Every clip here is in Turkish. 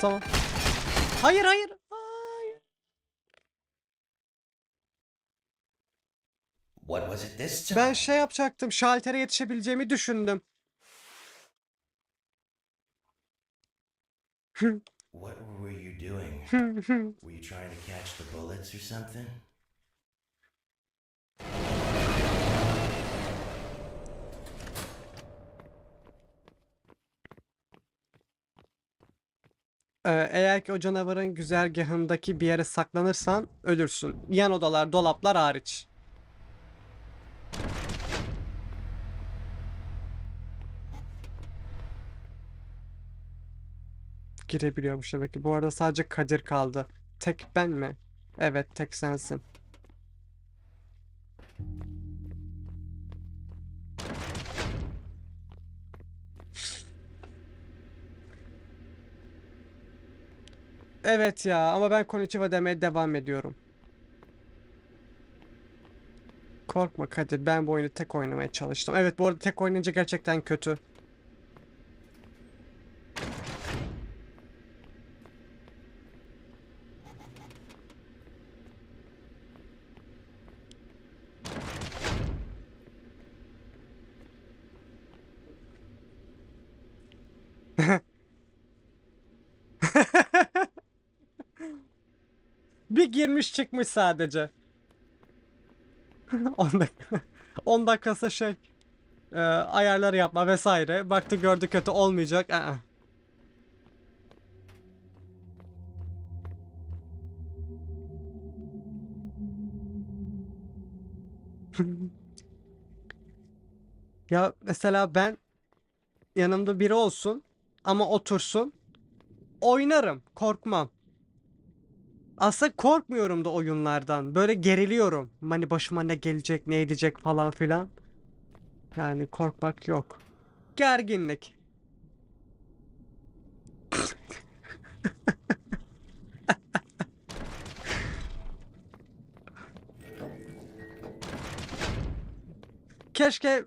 Tamam. Hayır hayır. Hayır. What was it this time? Ben şey yapacaktım. Şaltere yetişebileceğimi düşündüm. What were you doing? Were you trying to catch the bullets or something? Ee, eğer ki o canavarın güzergahındaki bir yere saklanırsan ölürsün. Yan odalar, dolaplar hariç. Girebiliyormuş demek ki. Bu arada sadece Kadir kaldı. Tek ben mi? Evet, tek sensin. Evet ya ama ben Konnichiwa demeye devam ediyorum. Korkma Kadir ben bu oyunu tek oynamaya çalıştım. Evet bu arada tek oynayınca gerçekten kötü. Bir girmiş çıkmış sadece. 10 dakika. 10 dakikası şey e, ayarları yapma vesaire. Baktı gördü kötü olmayacak. Aa. Ya mesela ben yanımda biri olsun ama otursun oynarım korkmam. Aslında korkmuyorum da oyunlardan. Böyle geriliyorum. Hani başıma ne gelecek, ne edecek falan filan. Yani korkmak yok. Gerginlik. Keşke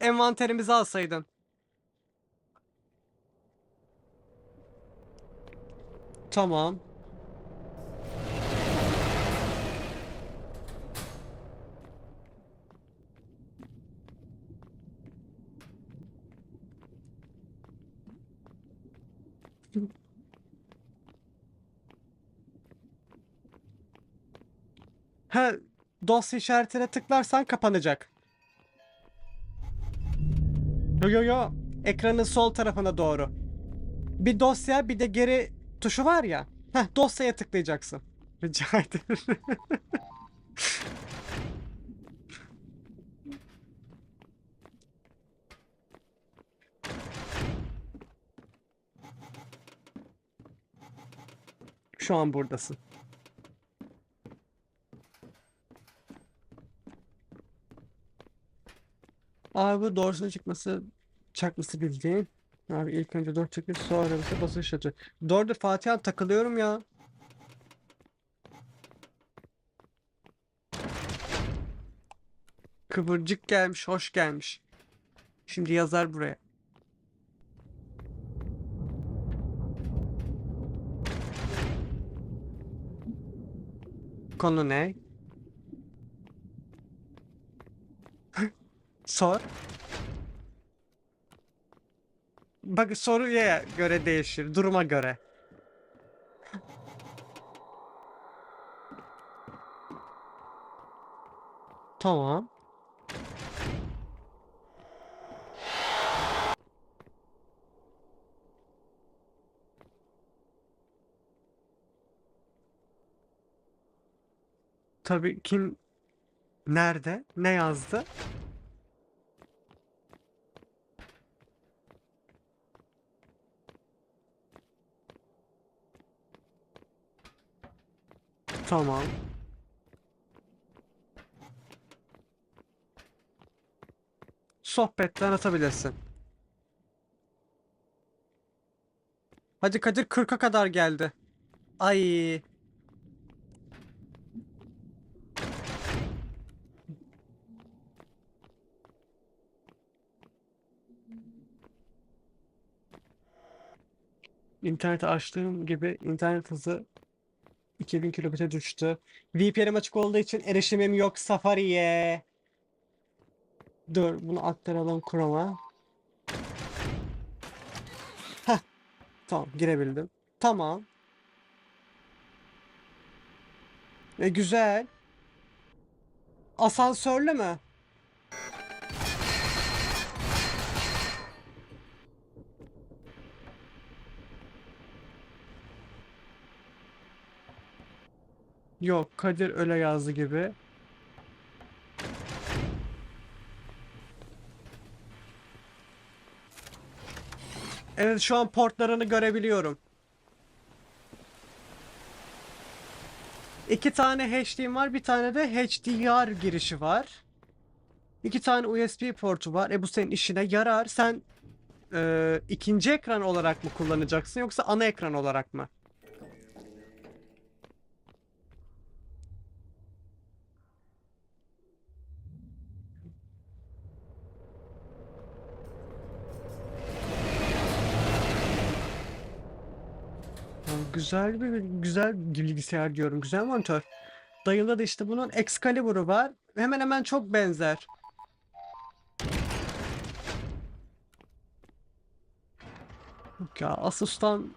envanterimizi alsaydın. Tamam. Ha, dosya işaretine tıklarsan kapanacak. Yo yo yo. Ekranın sol tarafına doğru. Bir dosya bir de geri tuşu var ya. Heh, dosyaya tıklayacaksın. Rica ederim. Şu an buradasın. Abi doğrusuna çıkması çakması bildiğin. Abi ilk önce dört çekil sonra ise basış atıyor. Doğrudur Fatih abi takılıyorum ya. Kıvırcık gelmiş, hoş gelmiş. Şimdi yazar buraya. Konu ne? Sor. Bak soruya göre değişir, duruma göre. Tamam. Tabii kim nerede ne yazdı? Tamam. Sohbetten atabilirsin. Hadi Kadir 40'a kadar geldi. Ay. İnterneti açtığım gibi internet hızı 2000 kilobite düştü. VPN'im açık olduğu için erişimim yok Safari'ye. Dur bunu aktaralım Chrome'a. Heh. Tamam girebildim. Tamam. E güzel. Asansörlü mü? Yok Kadir öyle yazdı gibi. Evet şu an portlarını görebiliyorum. İki tane HDMI var, bir tane de HDR girişi var. İki tane USB portu var. E bu senin işine yarar. Sen e, ikinci ekran olarak mı kullanacaksın yoksa ana ekran olarak mı? Ya Güzel bir güzel bilgisayar diyorum. Güzel monitör. Dayıda da işte bunun Excalibur'u var. Hemen hemen çok benzer. Yok ya Asus'tan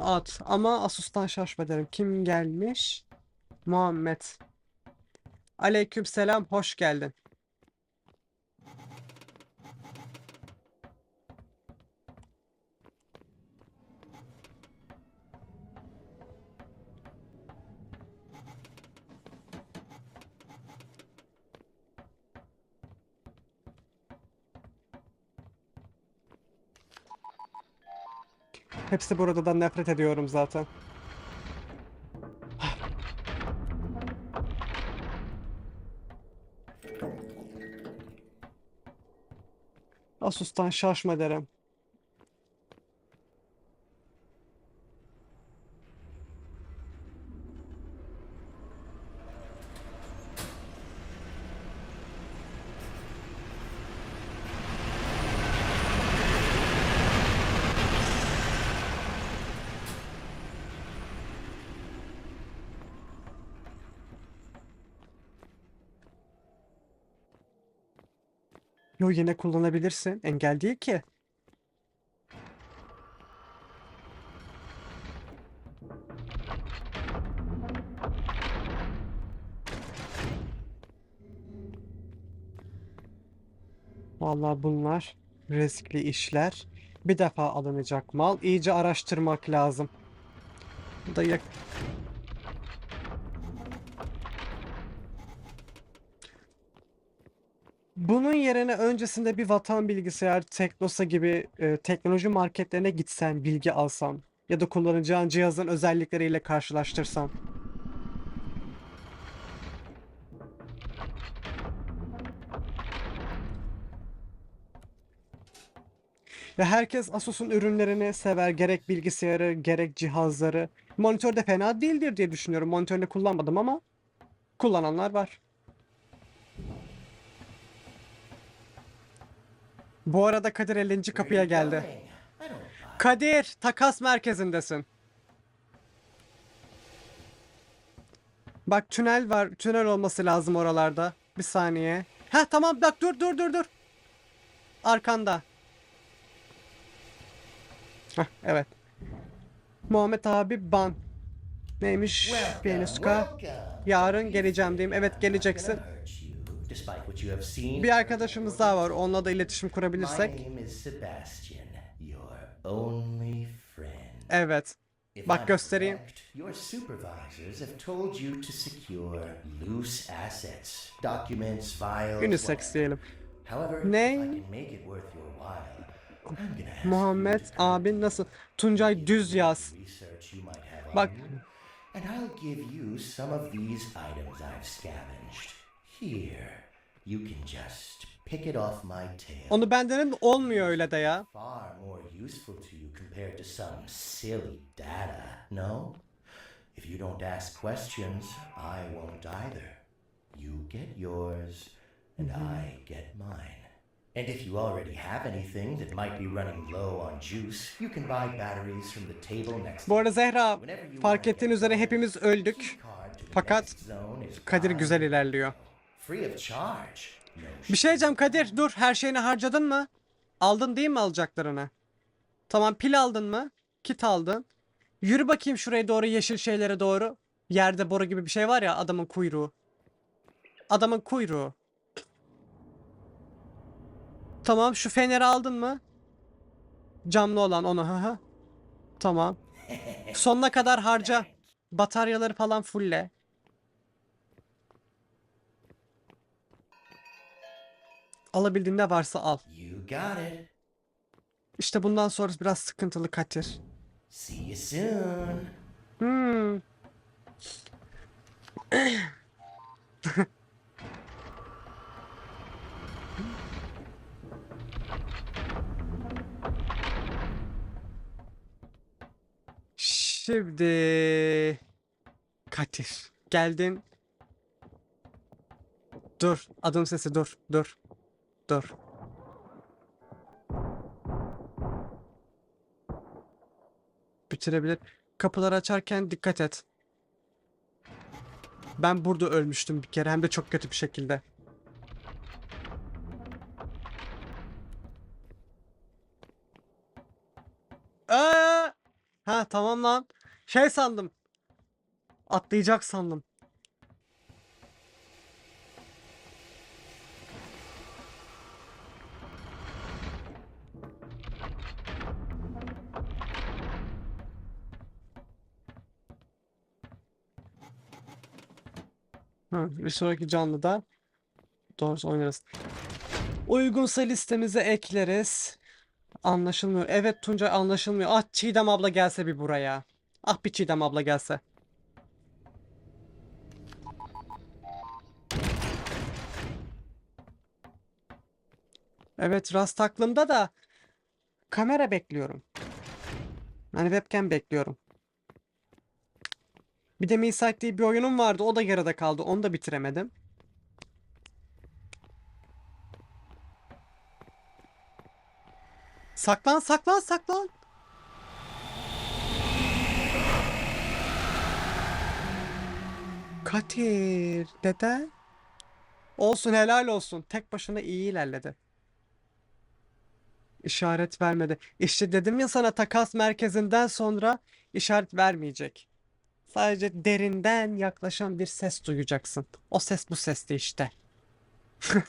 at ama Asus'tan şaşma derim. Kim gelmiş? Muhammed. Aleykümselam, hoş geldin. Hepsi burada da nefret ediyorum zaten. Asus'tan şaşma derim. Yo yine kullanabilirsin. Engel değil ki. Vallahi bunlar riskli işler. Bir defa alınacak mal. İyice araştırmak lazım. Bu da yak- Bunun yerine öncesinde bir Vatan Bilgisayar, Teknosa gibi e, teknoloji marketlerine gitsen, bilgi alsan ya da kullanacağın cihazın özellikleriyle karşılaştırsan. Ya herkes Asus'un ürünlerini sever. Gerek bilgisayarı, gerek cihazları. Monitör de fena değildir diye düşünüyorum. Monitörünü kullanmadım ama kullananlar var. Bu arada Kadir 50. kapıya geldi. Kadir, takas merkezindesin. Bak tünel var. Tünel olması lazım oralarda. Bir saniye. Heh tamam bak dur dur dur dur. Arkanda. Heh, evet. Muhammed abi ban. Neymiş? Welcome. Yarın geleceğim diyeyim. Evet geleceksin. Bir arkadaşımız daha var. Onunla da iletişim kurabilirsek. Evet. Bak I'm göstereyim. Your supervisors have told you to secure loose assets, documents, files. Unisex diyelim. However, Ne? Muhammed abin nasıl? Tuncay düz yaz. Bak. and I'll give you some of these items I've scavenged. Here, you can just pick it off my tail. Onu benden olmuyor öyle de ya. Far more useful to you compared to some silly data, no? If you don't ask questions, I won't either. You get yours, and I get mine. And if you already have anything that might be running low on juice, you can buy batteries from the table next Bu arada Zehra fark ettiğin üzere hepimiz öldük. Fakat Kadir güzel ilerliyor. Free Bir şey diyeceğim Kadir dur her şeyini harcadın mı? Aldın değil mi alacaklarını? Tamam pil aldın mı? Kit aldın. Yürü bakayım şuraya doğru yeşil şeylere doğru. Yerde boru gibi bir şey var ya adamın kuyruğu. Adamın kuyruğu. Tamam şu feneri aldın mı? Camlı olan onu hı hı. Tamam. Sonuna kadar harca. Bataryaları falan fulle. Alabildiğinde varsa al. İşte bundan sonrası biraz sıkıntılı Kadir. See you soon. Hmm. Şimdi Kadir geldin. Dur adım sesi dur dur dur. Bitirebilir. Kapıları açarken dikkat et. Ben burada ölmüştüm bir kere hem de çok kötü bir şekilde. Aa! Ha tamam lan. Şey sandım. Atlayacak sandım. Bir sonraki canlıda doğrusu oynarız. Uygunsa listemize ekleriz. Anlaşılmıyor. Evet Tuncay anlaşılmıyor. Ah Çiğdem abla gelse bir buraya. Ah bir Çiğdem abla gelse. Evet rast aklımda da kamera bekliyorum. Yani webcam bekliyorum. Bir de Misite diye bir oyunum vardı. O da yarıda kaldı. Onu da bitiremedim. Saklan, saklan, saklan. Kadir, neden? Olsun, helal olsun. Tek başına iyi ilerledi. İşaret vermedi. İşte dedim ya sana takas merkezinden sonra işaret vermeyecek. Sadece derinden yaklaşan bir ses duyacaksın. O ses bu sesti işte.